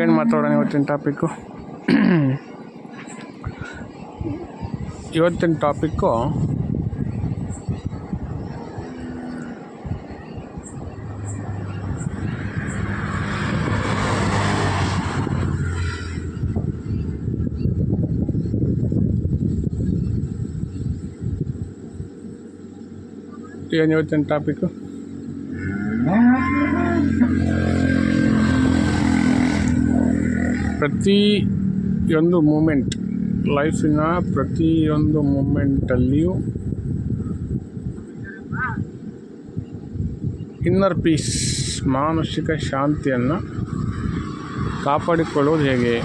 ಏನು ಮಾತಾಡೋಣ ಇವತ್ತಿನ ಟಾಪಿಕ್ಕು ಇವತ್ತಿನ ಟಾಪಿಕ್ಕು ಏನು ಇವತ್ತಿನ ಟಾಪಿಕ್ಕು ಪ್ರತಿಯೊಂದು ಮೂಮೆಂಟ್ ಲೈಫಿನ ಪ್ರತಿಯೊಂದು ಮೂಮೆಂಟಲ್ಲಿಯೂ ಇನ್ನರ್ ಪೀಸ್ ಮಾನಸಿಕ ಶಾಂತಿಯನ್ನು ಕಾಪಾಡಿಕೊಳ್ಳೋದು ಹೇಗೆ?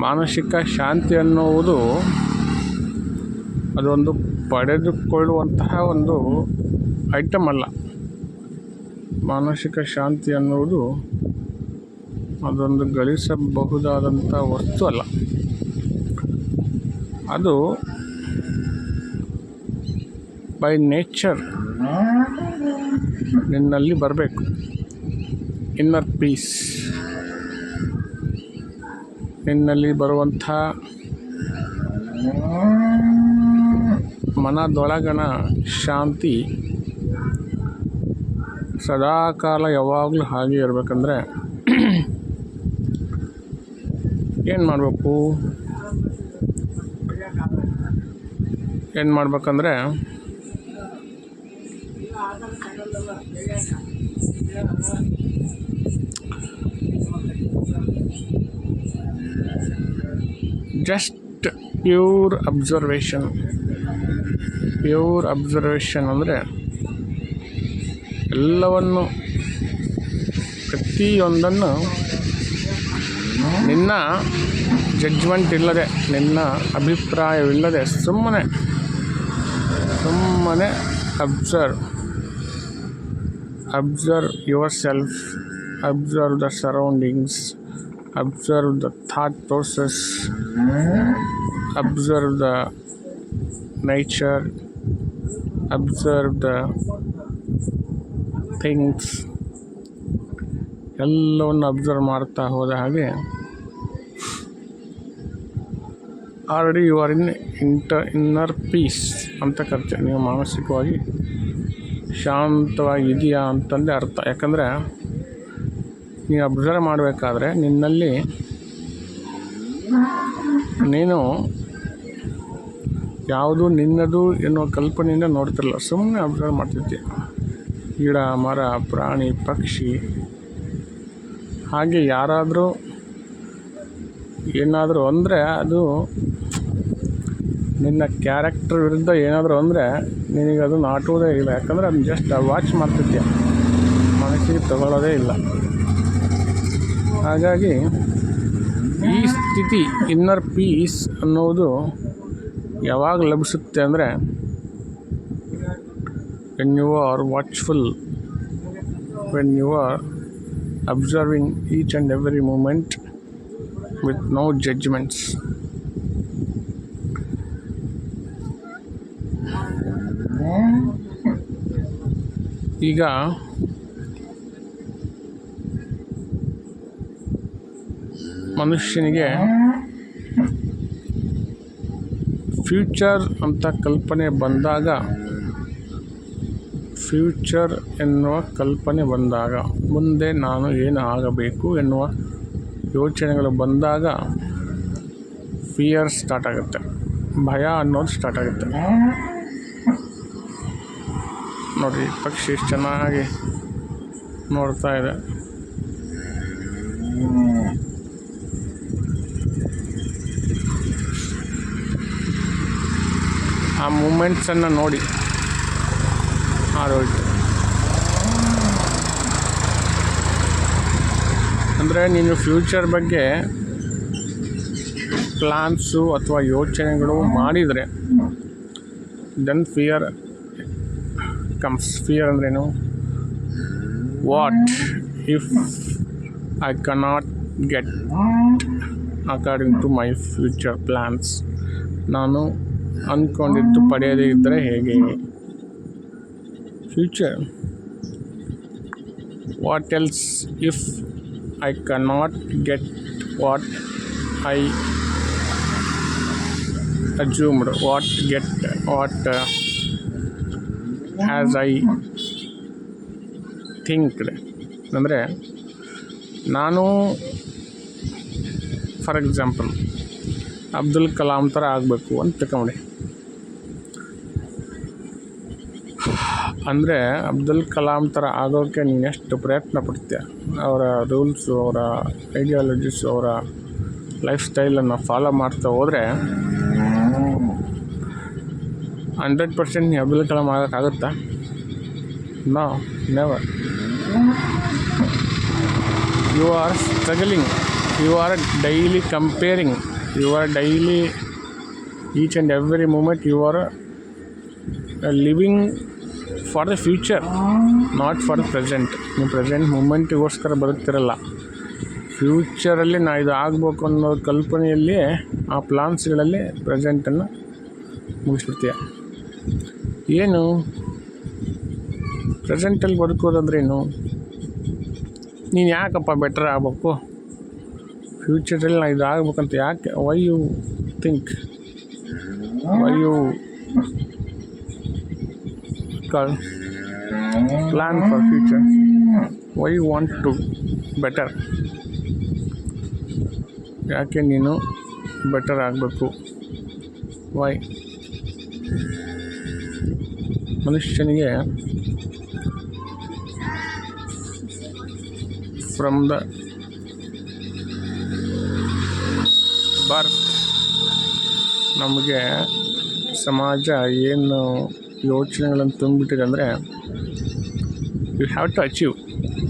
ಮಾನಸಿಕ ಶಾಂತಿ ಅನ್ನುವುದು ಅದೊಂದು ಪಡೆದುಕೊಳ್ಳುವಂತಹ ಒಂದು ಐಟಮ್ ಅಲ್ಲ. ಮಾನಸಿಕ ಶಾಂತಿ ಅನ್ನುವುದು ಅದೊಂದು ಗಳಿಸಬಹುದಾದಂಥ ವಸ್ತು ಅಲ್ಲ. ಅದು ಬೈ ನೇಚರ್ ನಿನ್ನಲ್ಲಿ ಬರಬೇಕು. ಇನ್ನರ್ ಪೀಸ್ ನಿನ್ನಲ್ಲಿ ಬರುವಂಥ ಮನದೊಳಗಣ ಶಾಂತಿ ಸದಾಕಾಲ ಯಾವಾಗಲೂ ಹಾಗೆ ಇರಬೇಕಂದ್ರೆ ಏನು ಮಾಡಬೇಕು? ಏನು ಮಾಡ್ಬೇಕಂದ್ರೆ just pure observation pure observation ಅಂದರೆ ಎಲ್ಲವನ್ನು ಪ್ರತಿಯೊಂದನ್ನು ನಿನ್ನ ಜಡ್ಜ್ಮೆಂಟ್ ಇಲ್ಲದೆ, ನಿನ್ನ ಅಭಿಪ್ರಾಯವಿಲ್ಲದೆ ಸುಮ್ಮನೆ ಸುಮ್ಮನೆ observe observe your self observe the surroundings observe the thought process observe the nature observe the things ಎಲ್ಲವನ್ನು ಅಬ್ಸರ್ವ್ ಮಾಡ್ತಾ ಹೋದ ಹಾಗೆ already you are in into inner peace ಅಂತ ಕರಿತೀವಿ ನೀವು ಮಾನಸಿಕವಾಗಿ ಶಾಂತವಾಗಿ ಇದೆಯಾ ಅಂತಂದೇ ಅರ್ಥ. ಯಾಕಂದರೆ ನೀವು ಅಬ್ಸರ್ವ್ ಮಾಡಬೇಕಾದ್ರೆ ನಿನ್ನಲ್ಲಿ ನೀನು ಯಾವುದು ನಿನ್ನದು ಎನ್ನುವ ಕಲ್ಪನೆಯಿಂದ ನೋಡ್ತಿರಲ್ಲ. ಸುಮ್ಮನೆ ಅಬ್ಸರ್ವ್ ಮಾಡ್ತಿದ್ದೆ. ಗಿಡ, ಮರ, ಪ್ರಾಣಿ, ಪಕ್ಷಿ. ಹಾಗೆ ಯಾರಾದರೂ ಏನಾದರೂ ಅಂದರೆ ಅದು ನಿನ್ನ ಕ್ಯಾರೆಕ್ಟರ್ ವಿರುದ್ಧ ಏನಾದರೂ ಅಂದರೆ ನಿನಗೆ ಅದು ನಾಟುವುದೇ ಇಲ್ಲ. ಯಾಕಂದರೆ ಅದನ್ನ ಜಸ್ಟ್ ವಾಚ್ ಮಾಡ್ತಿದ್ದೆ. ಮನಸ್ಸಿಗೆ ತಗೊಳ್ಳೋದೇ ಇಲ್ಲ. ಹಾಗಾಗಿ ಈ ಸ್ಥಿತಿ ಇನ್ನರ್ ಪೀಸ್ ಅನ್ನೋದು ಯಾವಾಗ ಲಭಿಸುತ್ತೆ ಅಂದರೆ when you are watchful when you are observing each and every moment with no judgements ಈಗ ಮನುಷ್ಯನಿಗೆ ಫ್ಯೂಚರ್ ಅಂತ ಕಲ್ಪನೆ ಬಂದಾಗ, ಫ್ಯೂಚರ್ ಎನ್ನುವ ಕಲ್ಪನೆ ಬಂದಾಗ, ಮುಂದೆ ನಾನು ಏನು ಆಗಬೇಕು ಎನ್ನುವ ಯೋಚನೆಗಳು ಬಂದಾಗ ಫಿಯರ್ ಸ್ಟಾರ್ಟ್ ಆಗುತ್ತೆ. ಭಯ ಅನ್ನೋದು ಸ್ಟಾರ್ಟ್ ಆಗುತ್ತೆ. ನೋಡಿ, ಪಕ್ಷಿ ಚೆನ್ನಾಗಿ ನೋಡ್ತಾ ಇದೆ. ಮೂಮೆಂಟ್ಸನ್ನು ನೋಡಿ. ಆರೋಗ್ಯ ಅಂದರೆ ನೀನು ಫ್ಯೂಚರ್ ಬಗ್ಗೆ ಪ್ಲ್ಯಾನ್ಸು ಅಥವಾ ಯೋಚನೆಗಳು ಮಾಡಿದರೆ ದೆನ್ ಫಿಯರ್ ಕಮ್ಸ್ ಫಿಯರ್ ಅಂದ್ರೇನು? What if I cannot get according to my future plans ನಾನು ಅಂದ್ಕೊಂಡಿದ್ದು ಪಡೆಯದೇ ಇದ್ದರೆ ಹೇಗೆ? Future what else if I not get what I assumed what get what as I thinked ಅಂದರೆ ನಾನು ಫಾರ್ ಎಕ್ಸಾಂಪಲ್ ಅಬ್ದುಲ್ ಕಲಾಂ ಥರ ಆಗಬೇಕು ಅಂತ ತಿಳ್ಕೊಂಬಿಡಿ ಅಂದರೆ ಅಬ್ದುಲ್ ಕಲಾಂ ಥರ ಆಗೋಕ್ಕೆ ನೀನು ಎಷ್ಟು ಪ್ರಯತ್ನ ಪಡ್ತೀಯ? ಅವರ ರೂಲ್ಸು ಅವರ ಐಡಿಯಾಲಜೀಸು ಅವರ ಲೈಫ್ ಸ್ಟೈಲನ್ನು ಫಾಲೋ ಮಾಡ್ತಾ ಹೋದರೆ ಹಂಡ್ರೆಡ್ ಪರ್ಸೆಂಟ್ ನೀ Abdul Kalam ಆಗೋಕ್ಕಾಗುತ್ತಾ no never you are struggling you are daily comparing you are daily each and every moment you are living for the future not for the present ನೀವು present ಮೂಮೆಂಟಿಗೋಸ್ಕರ ಬದುಕ್ತಿರಲ್ಲ ಫ್ಯೂಚರಲ್ಲಿ ನಾ ಇದು ಆಗಬೇಕು ಅನ್ನೋ ಕಲ್ಪನೆಯಲ್ಲಿ ಆ ಪ್ಲಾನ್ಸ್ಗಳಲ್ಲಿ ಪ್ರೆಸೆಂಟನ್ನು ಮುಗಿಸ್ಬಿಡ್ತೀಯ. ಏನು? ಪ್ರೆಸೆಂಟಲ್ಲಿ ಬದುಕೋದಂದ್ರೇನು ನೀನು ಯಾಕಪ್ಪ ಬೆಟರ್ ಆಗಬೇಕು? ಫ್ಯೂಚರಲ್ಲಿ ನಾ ಇದು ಆಗಬೇಕಂತ ಯಾಕೆ? Why you think why you call plan for future why you want to better ಯಾಕೆ ನೀನು ಬೆಟರ್ ಆಗಬೇಕು? ವೈ ಮನುಷ್ಯನಿಗೆ ಫ್ರಮ್ ದ ಬರ್ತ್ ನಮಗೆ ಸಮಾಜ ಏನು ಯೋಚನೆಗಳನ್ನು ತುಂಬಿಟ್ಟಿದೆ ಅಂದರೆ you have to achieve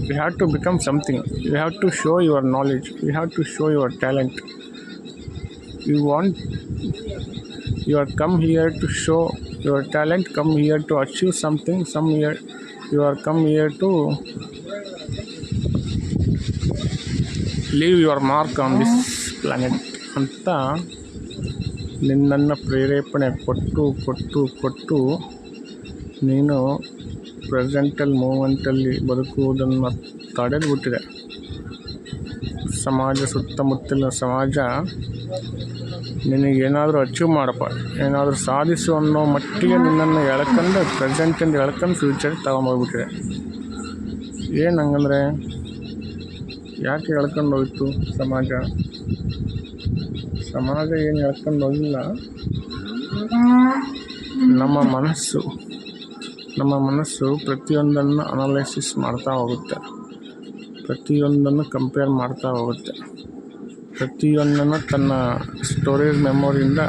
you have to become something you have to show your knowledge you have to show your talent you want you are come here to show your talent come here to achieve something some year you are come here to leave your mark on this planet ಅಂತ ನಿನ್ನನ್ನು ಪ್ರೇರೇಪಣೆ ಕೊಟ್ಟು ಕೊಟ್ಟು ಕೊಟ್ಟು ನೀನು ಪ್ರೆಸೆಂಟಲ್ಲಿ ಮೂಮೆಂಟಲ್ಲಿ ಬದುಕುವುದನ್ನು ತಡೆದುಬಿಟ್ಟಿದೆ. ಸಮಾಜ ಸುತ್ತಮುತ್ತಲಿನ ಸಮಾಜ ನಿನಗೇನಾದರೂ ಅಚೀವ್ ಮಾಡಪ್ಪ. ಏನಾದರೂ ಸಾಧಿಸು ಅನ್ನೋ ಮಟ್ಟಿಗೆ ನಿನ್ನನ್ನು ಎಳ್ಕೊಂಡು ಪ್ರೆಸೆಂಟಿಂದ ಎಳ್ಕೊಂಡು ಫ್ಯೂಚರ್ ತಗೊಂಬೋಗ್ಬಿಟ್ಟಿದೆ ಏನು ಹಂಗಂದ್ರೆ ಯಾಕೆ ಎಳ್ಕೊಂಡು ಹೋಯಿತು ಸಮಾಜ? ಸಮಾಜ ಏನು ಎಳ್ಕೊಂಡು ಹೋಗಿಲ್ಲ? ನಮ್ಮ ಮನಸ್ಸು. ನಮ್ಮ ಮನಸ್ಸು ಪ್ರತಿಯೊಂದನ್ನು ಅನಾಲಿಸಿಸ್ ಮಾಡ್ತಾ ಹೋಗುತ್ತೆ. ಪ್ರತಿಯೊಂದನ್ನು ಕಂಪೇರ್ ಮಾಡ್ತಾ ಹೋಗುತ್ತೆ. ಪ್ರತಿಯೊಂದನ್ನು ತನ್ನ ಸ್ಟೋರೇಜ್ ಮೆಮೊರಿಯಿಂದ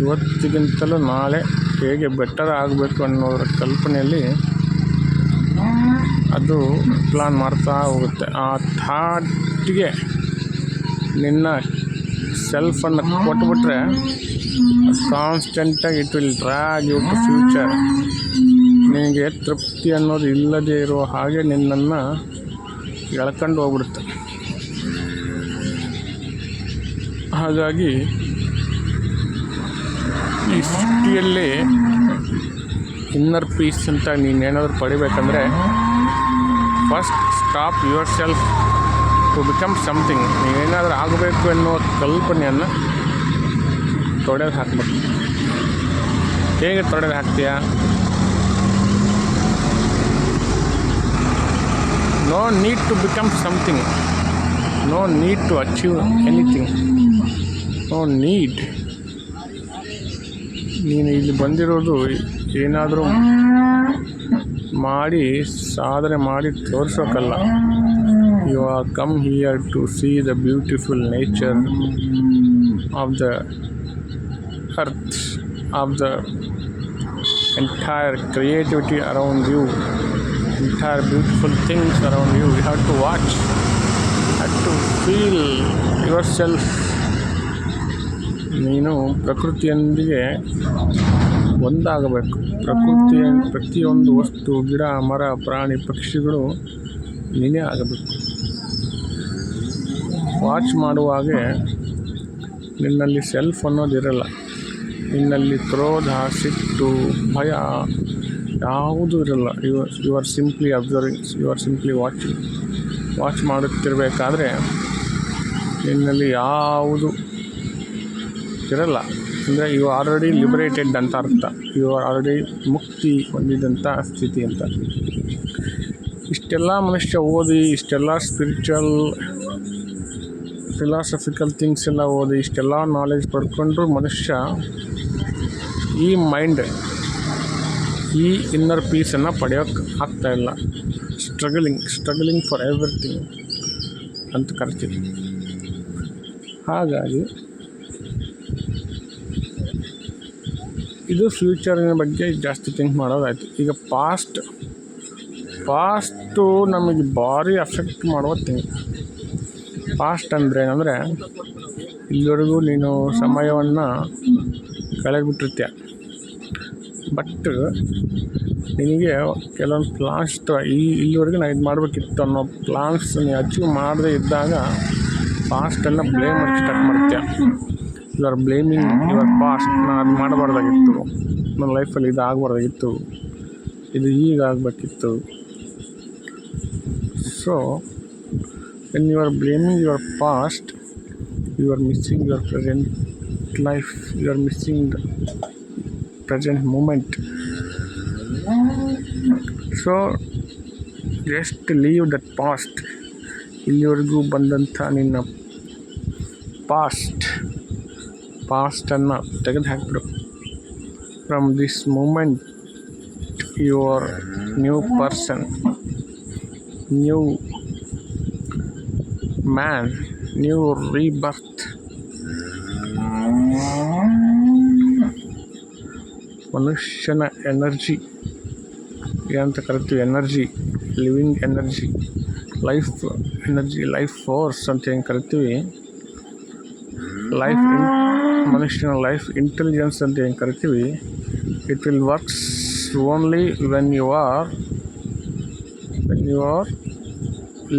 ಇವತ್ತಿಗಿಂತಲೂ ನಾಳೆ ಹೇಗೆ ಬೆಟರ್ ಆಗಬೇಕು ಅನ್ನೋದರ ಕಲ್ಪನೆಯಲ್ಲಿ ಅದು ಪ್ಲಾನ್ ಮಾಡ್ತಾ ಹೋಗುತ್ತೆ. ಆ ಥಾಟ್ಗೆ ನಿನ್ನ ಸೆಲ್ಫನ್ನು ಕೊಟ್ಬಿಟ್ರೆ ಕಾನ್ಸ್ಟೆಂಟಾಗಿ it will drag you to future ನಿನಗೆ ತೃಪ್ತಿ ಅನ್ನೋದು ಇಲ್ಲದೇ ಇರೋ ಹಾಗೆ ನಿನ್ನನ್ನು ಎಳ್ಕೊಂಡು ಹೋಗ್ಬಿಡುತ್ತೆ. ಹಾಗಾಗಿ ಈ ಸೃಷ್ಟಿಯಲ್ಲಿ ಇನ್ನರ್ ಪೀಸ್ ಅಂತ ನೀನೇನಾದರೂ ಪಡಿಬೇಕಂದ್ರೆ first stop your self to become something. ನೀವೇನಾದರೂ ಆಗಬೇಕು ಎನ್ನುವ ಕಲ್ಪನೆಯನ್ನು ತೊಡೆದು ಹಾಕ್ಬೇಕು. ಹೇಗೆ ತೊಡೆದು ಹಾಕ್ತೀಯಾ? No need to become something no need to achieve anything no need ನೀನು ಇಲ್ಲಿ ಬಂದಿರೋದು ಏನಾದರೂ ಮಾಡಿ, ಸಾಧನೆ ಮಾಡಿ ತೋರಿಸೋಕ್ಕಲ್ಲ you are come here to see the beautiful nature of the earth of the entire creativity around you entire beautiful things around you. You have to watch, have to feel yourself. ನೀನು ಪ್ರಕೃತಿಯೊಂದಿಗೆ ಒಂದಾಗಬೇಕು ಪ್ರಕೃತಿಯ ಪ್ರತಿಯೊಂದು ವಸ್ತು ಗಿಡ ಮರ ಪ್ರಾಣಿ ಪಕ್ಷಿಗಳು ನೀನೇ ಆಗಬೇಕು ವಾಚ್ ಮಾಡುವಾಗೆ ನಿನ್ನಲ್ಲಿ ಸೆಲ್ಫ್ ಅನ್ನೋದಿರಲ್ಲ ನಿನ್ನಲ್ಲಿ ಕ್ರೋಧ ಸಿಟ್ಟು ಭಯ ಯಾವುದೂ ಇರಲ್ಲ. You you are simply observing you are simply watching watch ಮಾಡುತ್ತಿರಬೇಕಾದ್ರೆ ನಿನ್ನಲ್ಲಿ ಯಾವುದು ಇರಲ್ಲ. ಅಂದರೆ ಯು ಆಲ್ರೆಡಿ ಲಿಬರೇಟೆಡ್ ಅಂತ ಅರ್ಥ. ಯು ಆರ್ ಆಲ್ರೆಡಿ ಮುಕ್ತಿ ಹೊಂದಿದಂಥ ಸ್ಥಿತಿ ಅಂತ. ಇಷ್ಟೆಲ್ಲ ಮನುಷ್ಯ ಓದಿ, ಇಷ್ಟೆಲ್ಲ ಸ್ಪಿರಿಚುವಲ್ ಫಿಲಾಸಫಿಕಲ್ ಥಿಂಗ್ಸ್ ಎಲ್ಲ ಓದಿ, ಇಷ್ಟೆಲ್ಲ ನಾಲೆಜ್ ಪಡ್ಕೊಂಡ್ರೂ ಮನುಷ್ಯ ಈ ಮೈಂಡ್ ಈ ಇನ್ನರ್ ಪೀಸನ್ನು ಪಡೆಯೋಕ್ಕೆ ಇಲ್ಲ. ಸ್ಟ್ರಗಲಿಂಗ್ ಸ್ಟ್ರಗಲಿಂಗ್ ಫಾರ್ ಎವ್ರಿಥಿಂಗ್ ಅಂತ ಕರಿತೀವಿ. ಹಾಗಾಗಿ ಇದು ಫ್ಯೂಚರಿನ ಬಗ್ಗೆ ಜಾಸ್ತಿ ಥಿಂಕ್ ಮಾಡೋದಾಯಿತು. ಈಗ ಪಾಸ್ಟ್ ಪಾಸ್ಟು ನಮಗೆ ಭಾರಿ ಅಫೆಕ್ಟ್ ಮಾಡುವ ಥಿಂಗ್ ಪಾಸ್ಟ್ ಅಂದರೆ ಏನಂದರೆ, ಇಲ್ಲಿವರೆಗೂ ನೀನು ಸಮಯವನ್ನು ಕಳೆದ್ಬಿಟ್ಟಿರ್ತೀಯ ಬಟ್ ನಿಮಗೆ ಕೆಲವೊಂದು ಪ್ಲಾನ್ಸ್ ಈ, ಇಲ್ಲಿವರೆಗೂ ನಾನು ಇದು ಮಾಡಬೇಕಿತ್ತು ಅನ್ನೋ ಪ್ಲಾನ್ಸ್ ನೀವು ಅಚೀವ್ ಮಾಡದೇ ಇದ್ದಾಗ ಪಾಸ್ಟನ್ನು ಬ್ಲೇಮ್ ಸ್ಟಾರ್ಟ್ ಮಾಡ್ತೀಯ. You are blaming your past ನಾನು ಅದು ಮಾಡಬಾರ್ದಾಗಿತ್ತು. ನನ್ನ ಲೈಫಲ್ಲಿ ಇದು ಆಗಬಾರ್ದಾಗಿತ್ತು. ಇದು ಈಗ ಆಗಬೇಕಿತ್ತು. So and you are blaming your past you are missing your present life you are missing the present moment so just leave that past ಇಲ್ಲಿವರೆಗೂ ಬಂದಂಥ ನಿನ್ನ ಪಾಸ್ಟ್ ಪಾಸ್ಟನ್ನು ತೆಗೆದು ಹಾಕಿಬಿಡು from this moment your new person new man new rebirth ಮನುಷ್ಯನ energy ಏನಂತ ಕರಿತೀವಿ energy, living energy, life energy, life force ಅಂತ ಏನು ಕರಿತೀವಿ? ಲೈಫ್ ಇನ್, ಮನುಷ್ಯನ ಲೈಫ್ ಇಂಟೆಲಿಜೆನ್ಸ್ ಅಂತ ಏನು ಕರಿತೀವಿ? It will works only when you are when you are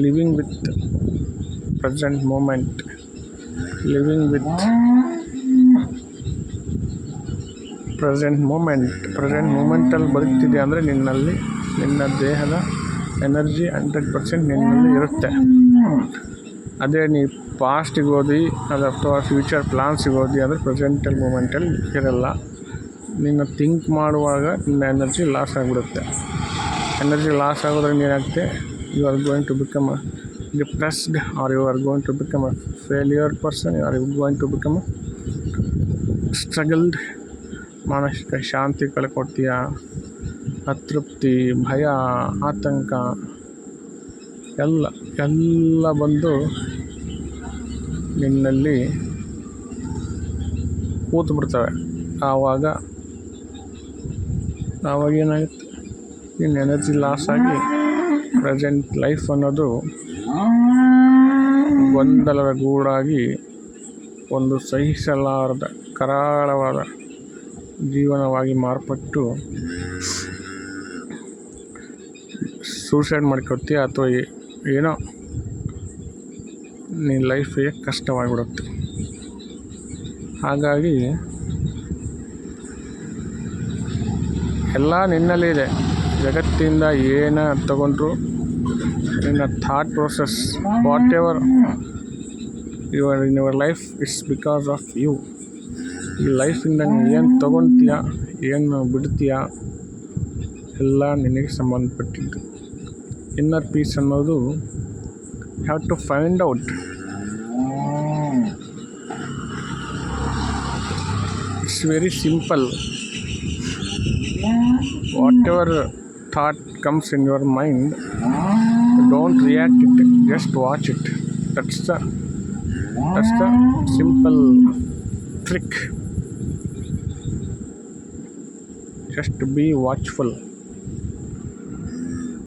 living with present moment living with present moment present ಮೂಮೆಂಟಲ್ಲಿ ಬದುಕ್ತಿದೆ ಅಂದರೆ ನಿನ್ನಲ್ಲಿ, ನಿನ್ನ ದೇಹದ ಎನರ್ಜಿ ಹಂಡ್ರೆಡ್ ಪರ್ಸೆಂಟ್ ನಿನ್ನಲ್ಲಿ ಇರುತ್ತೆ. ಅದೇ ನೀ ಪಾಸ್ಟಿಗೆ ಓದಿ ಅದು ಅಥವಾ ಫ್ಯೂಚರ್ ಪ್ಲಾನ್ಸಿಗೆ ಓದಿ ಅಂದರೆ ಪ್ರೆಸೆಂಟಲ್ ಮೂಮೆಂಟಲ್ಲಿ ಇರಲ್ಲ. ನಿನ್ನ ಥಿಂಕ್ ಮಾಡುವಾಗ ನಿನ್ನ ಎನರ್ಜಿ ಲಾಸ್ ಆಗಿಬಿಡುತ್ತೆ. ಎನರ್ಜಿ ಲಾಸ್ ಆಗೋದ್ರಿಂದ ಏನಾಗುತ್ತೆ? You are going to become a depressed or you are going to become a failure person or you going to become struggled ಮಾನಸಿಕ ಶಾಂತಿ ಕಳ್ಕೊಡ್ತೀಯ? ಅತೃಪ್ತಿ, ಭಯ, ಆತಂಕ, ಎಲ್ಲ ಎಲ್ಲ ಬಂದು ನಿನ್ನಲ್ಲಿ ಕೂತು ಬಿಡ್ತವೆ. ಆವಾಗ ಆವಾಗ ಏನಾಗುತ್ತೆ? ನಿನ್ನ ಎನರ್ಜಿ ಲಾಸ್ ಆಗಿ ಪ್ರೆಸೆಂಟ್ ಲೈಫ್ ಅನ್ನೋದು ಗೊಂದಲದ ಗೂಡಾಗಿ ಒಂದು ಸಹಿಸಲಾರದ ಕರಾಳವಾದ ಜೀವನವಾಗಿ ಮಾರ್ಪಟ್ಟು ಸೂಸೈಡ್ ಮಾಡ್ಕೊತಿ ಅಥವಾ ಏನೋ? ನಿನ್ನ ಲೈಫಿಗೆ ಕಷ್ಟವಾಗಿಬಿಡುತ್ತೆ. ಹಾಗಾಗಿ ಎಲ್ಲ ನಿನ್ನಲ್ಲಿದೆ ಜಗತ್ತಿಂದ ಏನ ತಗೊಂಡ್ರು, ನಿನ್ನ thought process what ever your in your life it's because of you ಈ ಲೈಫಿಂದ ನೀನು ಏನು ತೊಗೊತೀಯ, ಏನು ಬಿಡ್ತೀಯ, ಎಲ್ಲ ನಿನಗೆ ಸಂಬಂಧಪಟ್ಟಿದ್ದು. ಇನ್ನರ್ ಪೀಸ್ ಅನ್ನೋದು have to find out it's very simple what ever thought comes in your mind don't react it just watch it that's the that's the simple trick just to be watchful